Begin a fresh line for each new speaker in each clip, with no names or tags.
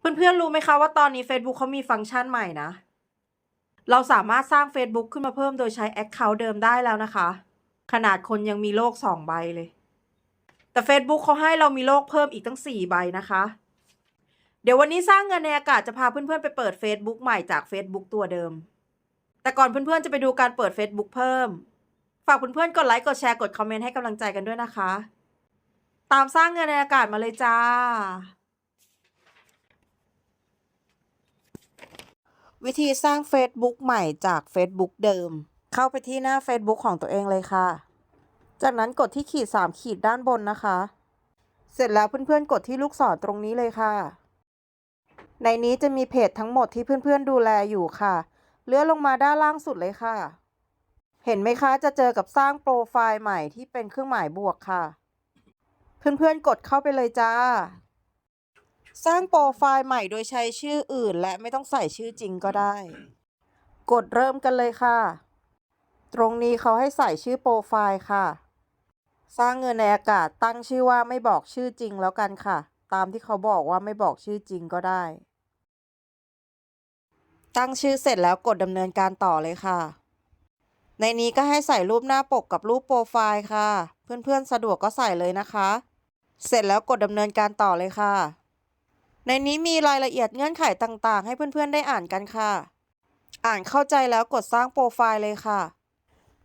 เพื่อนๆ รู้ไหมคะว่าตอนนี้ Facebook เขามีฟังก์ชันใหม่นะ เราสามารถสร้าง Facebook ขึ้นมาเพิ่มโดยใช้ Account เดิมได้แล้วนะคะ ขนาดคนยังมีโลกสองใบเลย แต่ Facebook เขาให้เรามีโลกเพิ่มอีกตั้งสี่ใบนะคะ เดี๋ยววันนี้สร้างเงินในอากาศจะพาเพื่อนๆ ไปเปิด Facebook ใหม่จาก Facebook ตัวเดิม แต่ก่อนเพื่อนๆ จะไปดูการเปิด Facebook เพิ่ม ฝากเพื่อนๆ กดไลค์ กดแชร์ กดคอมเมนต์ให้กำลังใจกันด้วยนะคะ ตามสร้างเงินในอากาศมาเลยจ้า วิธีสร้าง Facebook ใหม่จาก Facebook เดิม เข้าไปที่หน้า Facebook ของตัวเองเลยค่ะ จากนั้นกดที่ขีด 3 ขีดด้านบนนะคะ เสร็จแล้วเพื่อนๆ กดที่ลูกศรตรงนี้เลยค่ะ ในนี้จะมีเพจทั้งหมดที่เพื่อนๆ ดูแลอยู่ค่ะ เลื่อนลงมาด้านล่างสุดเลยค่ะ เห็นไหมคะจะเจอกับสร้างโปรไฟล์ใหม่ที่เป็นเครื่องหมายบวกค่ะ เพื่อนๆ กดเข้าไปเลยจ้า สร้างโปรไฟล์ใหม่โดยใช้ชื่ออื่น และไม่ต้องใส่ชื่อจริงก็ได้ กดเริ่มกันเลยค่ะ ตรงนี้เขาให้ใส่ชื่อโปรไฟล์ค่ะ สร้างเงินในอากาศตั้งชื่อว่าไม่บอกชื่อจริงแล้วกันค่ะ ตามที่เขาบอกว่าไม่บอกชื่อจริงก็ได้ ตั้งชื่อเสร็จแล้วกดดำเนินการต่อเลยค่ะ ในนี้ก็ให้ใส่รูปหน้าปกกับรูปโปรไฟล์ค่ะ เพื่อนๆสะดวกก็ใส่เลยนะคะ เสร็จแล้วกดดำเนินการต่อเลยค่ะ ในนี้มีรายละเอียดเงื่อนไขต่างๆ ให้เพื่อนๆได้อ่านกันค่ะ อ่านเข้าใจแล้วกดสร้างโปรไฟล์เลยค่ะ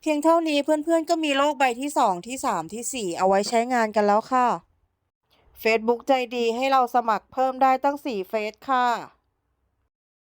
เพียงเท่านี้เพื่อนๆ ก็มีโลกใบที่ 2 ที่ 3 ที่ 4 เอาไว้ใช้งานกันแล้วค่ะ Facebook ใจดีให้เราสมัครเพิ่มได้ตั้ง 4 เฟซค่ะ